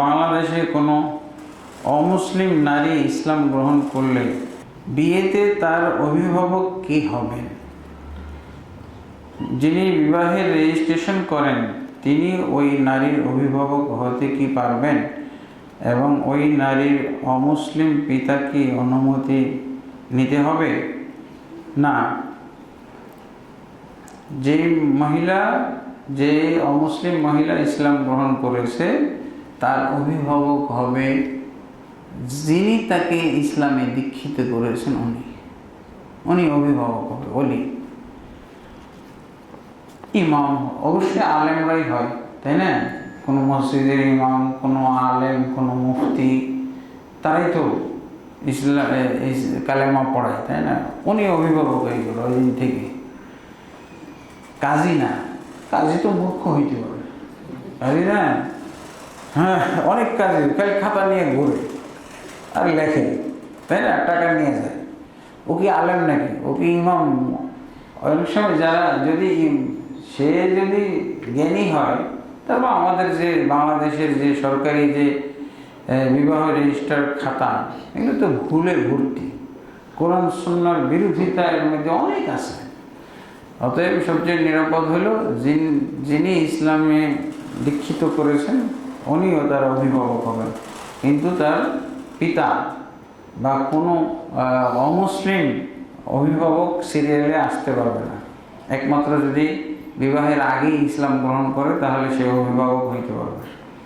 বাংলাদেশে কোনো অমুসলিম নারী ইসলাম গ্রহণ করলে বিয়েতে তার অভিভাবক কি হবেন যিনি বিবাহের রেজিস্ট্রেশন করেন, তিনি ওই নারীর অভিভাবক হতে কি পারবেন? এবং ওই নারীর অমুসলিম পিতা কি অনুমতি নিতে হবে? না। যে মহিলা যে অমুসলিম মহিলা ইসলাম গ্রহণ করেছে তার অভিভাবক হবে যিনি তাকে ইসলামে দীক্ষিত করেছেন উনি। উনি অভিভাবক হবে, অলি। ইমাম, অবশ্যই আলেমরাই হয়, তাই না? কোনো মসজিদের ইমাম, কোনো আলেম, কোনো মুফতি, তারাই তো ইসলাম কালেমা পড়ায়, তাই না? উনি অভিভাবক হয়ে গেল ওই দিন থেকে। কাজী না, কাজী তো মূর্খ হইতে পারে। কাজী না? হ্যাঁ অনেক কাজে, খালি খাতা নিয়ে ঘুরে আর লেখে, তাই না? টাকা নিয়ে যায়। ও কি আলেম নাকি? ও কি ইমাম? অনেক সময় যারা যদি সে যদি জ্ঞানী হয় তারপর আমাদের যে বাংলাদেশের যে সরকারি যে বিবাহ রেজিস্টার খাতা, এগুলো তো ভুলে ভর্তি। কোরআন সন্ন্যার বিরোধিতা এর মধ্যে অনেক আছে। অতএব সবচেয়ে নিরাপদ হলো যিনি যিনি ইসলামে দীক্ষিত করেছেন উনিও তার অভিভাবক হবেন। কিন্তু তার পিতা বা কোনো অমুসলিম অভিভাবক সিরিয়ালে আসতে পারবে না। একমাত্র যদি বিবাহের আগেই ইসলাম গ্রহণ করে, তাহলে সে অভিভাবক হইতে পারবে।